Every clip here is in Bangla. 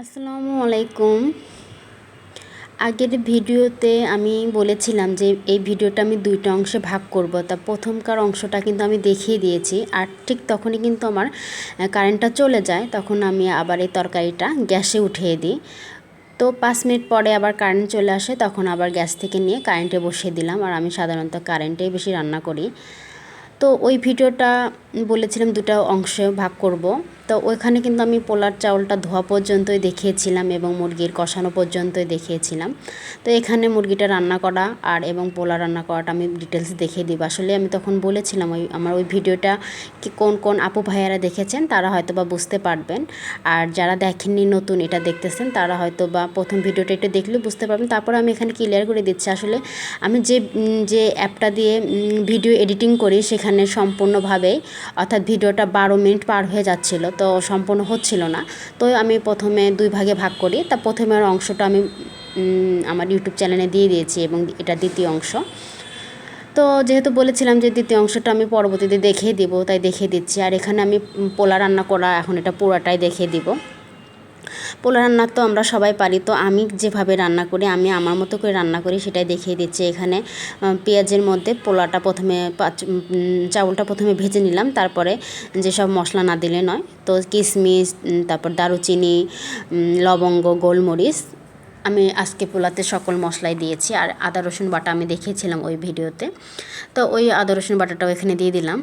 আসসালামু আলাইকুম। আগের ভিডিওতে আমি বলেছিলাম যে এই ভিডিওটা আমি দুইটা অংশে ভাগ করব। তা প্রথমকার অংশটা কিন্তু আমি দেখিয়ে দিয়েছি আর ঠিক তখনই কিন্তু আমার কারেন্টটা চলে যায়, তখন আমি আবার এই তরকারিটা গ্যাসে উঠিয়ে দিই। তো পাঁচ মিনিট পরে আবার কারেন্ট চলে আসে, তখন আবার গ্যাস থেকে নিয়ে কারেন্টে বসিয়ে দিলাম। আর আমি সাধারণত কারেন্টেই বেশি রান্না করি। তো ওই ভিডিওটা বলেছিলাম দুটা অংশে ভাগ করব। তো ওইখানে কিন্তু আমি পোলার চাউলটা ধোয়া পর্যন্তই দেখিয়েছিলাম এবং মুরগির কষানো পর্যন্তই দেখিয়েছিলাম। তো এখানে মুরগিটা রান্না করা আর এবং পোলা রান্না করাটা আমি ডিটেলস দেখিয়ে দিব। আসলে আমি তখন বলেছিলাম ওই আমার ওই ভিডিওটা কি কোন কোন আপু ভাইয়ারা দেখেছেন তারা হয়তো বা বুঝতে পারবেন। আর যারা দেখেননি নতুন এটা দেখতেছেন তারা হয়তো বা প্রথম ভিডিওটা একটু দেখলে বুঝতে পারবেন। তারপর আমি এখানে ক্লিয়ার করে দিচ্ছি। আসলে আমি যে যে অ্যাপটা দিয়ে ভিডিও এডিটিং করি সেখানে সম্পূর্ণভাবেই অর্থাৎ ভিডিওটা বারো মিনিট পার হয়ে যাচ্ছিল, তো সম্পূর্ণ হচ্ছিল না। তো আমি প্রথমে দুই ভাগে ভাগ করি। তা প্রথমের অংশটা আমি আমার ইউটিউব চ্যানেলে দিয়ে দিয়েছি এবং এটা দ্বিতীয় অংশ। তো যেহেতু বলেছিলাম যে দ্বিতীয় অংশটা আমি পরবর্তীতে দেখিয়ে দিব, তাই দেখিয়ে দিচ্ছি। আর এখানে আমি পোলা রান্না করা এখন এটা পুরাটাই দেখিয়ে দিব। পোলা রান্না তো আমরা সবাই পারি। তো আমি যেভাবে রান্না করি, আমি আমার মতো করে রান্না করি সেটাই দেখিয়ে দিচ্ছি। এখানে পেঁয়াজের মধ্যে পোলাটা প্রথমে চাউলটা প্রথমে ভেজে নিলাম। তারপরে যেসব মশলা না দিলে নয়, তো কিশমিশ তারপর দারুচিনি লবঙ্গ, গোলমরিচ, আমি আজকে পোলাতে সকল মশলাই দিয়েছি। আর আদা, রসুন বাটা আমি দেখিয়েছিলাম ওই ভিডিওতে। তো ওই আদা, রসুন বাটাটাও এখানে দিয়ে দিলাম।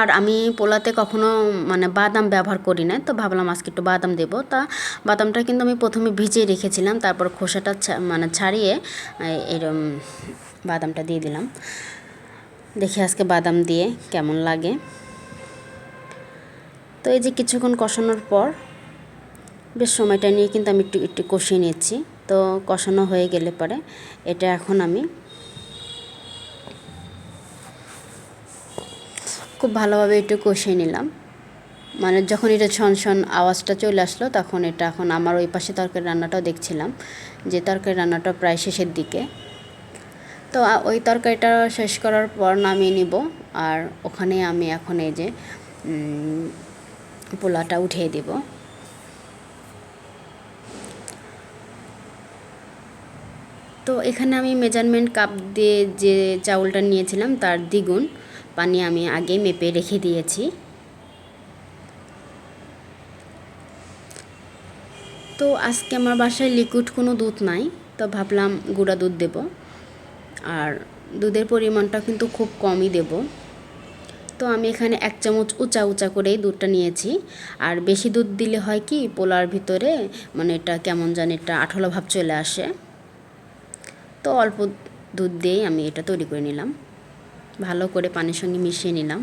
আর আমি পোলাতে কখনো মানে বাদাম ব্যবহার করি না তো ভাবলাম আজকে একটু বাদাম দেবো। তা বাদামটা কিন্তু আমি প্রথমে ভিজিয়ে রেখেছিলাম, তারপর খোসাটা মানে ছাড়িয়ে এরম বাদামটা দিয়ে দিলাম। দেখি আজকে বাদাম দিয়ে কেমন লাগে। তো এই যে কিছুক্ষণ কষানোর পর, বেশ সময়টা নিয়ে কিন্তু আমি একটু একটু কষিয়ে নিচ্ছি। তো কষানো হয়ে গেলে পরে, এটা এখন আমি খুব ভালোভাবে একটু কষিয়ে নিলাম। মানে যখন এটা ছন ছন আওয়াজটা চলে আসলো, তখন এটা এখন আমার ওই পাশে তরকারি রান্নাটাও দেখছিলাম, যে তরকারি রান্নাটা প্রায় শেষের দিকে। তো ওই তরকারিটা শেষ করার পর নামিয়ে নিব, আর ওখানে আমি এখন এই যে পোলাটা উঠিয়ে দিব। তো এখানে আমি মেজারমেন্ট কাপ দিয়ে যে চাউলটা নিয়েছিলাম, তার দ্বিগুণ। পানি আমি আগে মেপে রেখে দিয়েছি। তো আজকে আমার বাসায় লিকুইড কোনো দুধ নাই, তো ভাবলাম গুঁড়া দুধ দেব। আর দুধের পরিমাণটা কিন্তু খুব কমই দেব। তো আমি এখানে এক চামচ উঁচা উঁচা করেই দুধটা নিয়েছি। আর বেশি দুধ দিলে হয় কি, পোলার ভিতরে মানে এটা কেমন জানি এটা আঠলো ভাব চলে আসে। তো অল্প দুধ দিয়েই আমি এটা তৈরি করে নিলাম। ভালো করে পানির সঙ্গে মিশিয়ে নিলাম।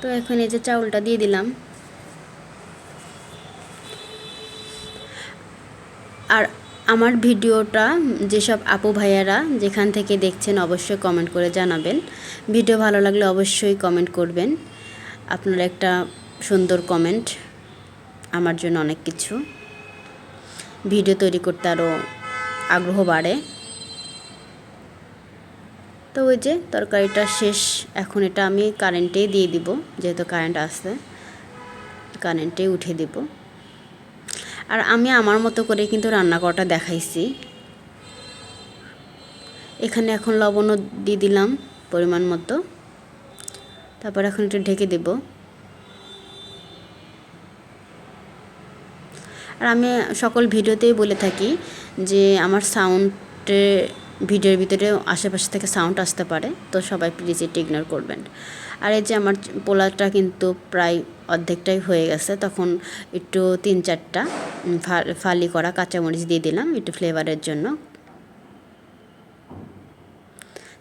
তো এখন এই যে চাউলটা দিয়ে দিলাম। আর আমার ভিডিওটা যেসব আপু ভাইয়ারা যেখান থেকে দেখছেন অবশ্যই কমেন্ট করে জানাবেন। ভিডিও ভালো লাগলে অবশ্যই কমেন্ট করবেন। আপনার একটা সুন্দর কমেন্ট আমার জন্য অনেক কিছু। ভিডিও তৈরি করতে আরও আগ্রহ বাড়ে। তো ওই যে তরকারিটা শেষ। এখন এটা আমি কারেন্টেই দিয়ে দিব, যেহেতু কারেন্ট আসছে কারেন্টেই উঠে দিব। আর আমি আমার মতো করে কিন্তু রান্না করাটা দেখাইছি। এখানে এখন লবণও দিয়ে দিলাম পরিমাণ মতো। তারপর এখন একটু ঢেকে দেব। আর আমি সকল ভিডিওতেই বলে থাকি যে আমার সাউন্ডে ভিডিওর ভিতরে আশেপাশে থেকে সাউন্ড আসতে পারে, তো সবাই প্লিজ এটি ইগনোর করবেন। আর এই যে আমার পোলাটা কিন্তু প্রায় অর্ধেকটাই হয়ে গেছে, তখন একটু তিন চারটা ফালি করা কাঁচামরিচ দিয়ে দিলাম একটু ফ্লেভারের জন্য।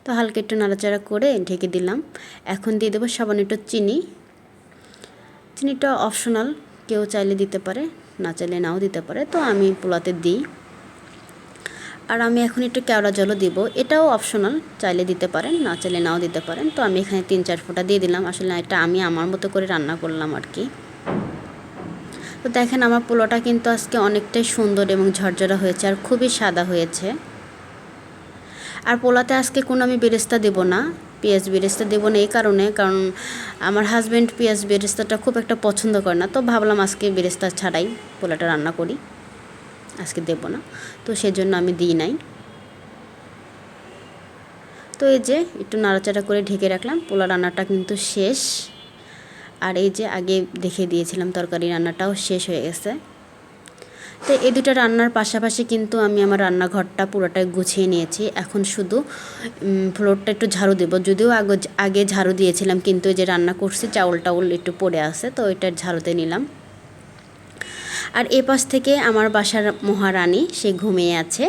তো হালকা একটু নাড়াচাড়া করে ঢেকে দিলাম। এখন দিয়ে দেবো সাবান একটু চিনি। চিনিটা অপশনাল কেউ চাইলে দিতে পারে, না চাইলে নাও দিতে পারে। তো আমি পোলাতে দিই। আর আমি এখন একটু কেওড়া জলও দিব। এটাও অপশনাল চাইলে দিতে পারেন, না চাইলে নাও দিতে পারেন। তো আমি এখানে তিন চার ফোঁটা দিয়ে দিলাম। আসলে এটা আমি আমার মতো করে রান্না করলাম আর কি। তো দেখেন আমার পোলোটা কিন্তু আজকে অনেকটাই সুন্দর এবং ঝরঝরা হয়েছে আর খুবই সাদা হয়েছে। আর পোলাতে আজকে কোনো আমি বেরেস্তা দেব না, পেঁয়াজ বেরেস্তা দেবো না এই কারণে, কারণ আমার হাজব্যান্ড পেঁয়াজ বেরেস্তাটা খুব একটা পছন্দ করে না। তো ভাবলাম আজকে বেরেস্তা ছাড়াই পোলাটা রান্না করি। আজকে দেবো না। তো সেজন্য আমি দিই নাই। তো এই যে একটু নাড়াচাড়া করে ঢেকে রাখলাম। পোলা রান্নাটা কিন্তু শেষ। আর এই যে আগে দেখে দিয়েছিলাম তরকারি রান্নাটাও শেষ হয়ে গেছে। তো এই দুটো রান্নার পাশাপাশি কিন্তু আমি আমার রান্নাঘরটা পুরোটাই গুছিয়ে নিয়েছি। এখন শুধু ফ্লোরটা একটু ঝাড়ু দেবো। যদিও আগে আগে ঝাড়ু দিয়েছিলাম, কিন্তু যে রান্না করছি চাউল টাউল একটু পড়ে আছে, তো ওইটার ঝাড়ুতে নিলাম। আর এ পাশ থেকে আমার বাসার মহারানী, সে ঘুমিয়ে আছে।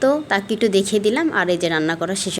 তো তাকে একটু দেখিয়ে দিলাম আর এই যে রান্না করা শেষ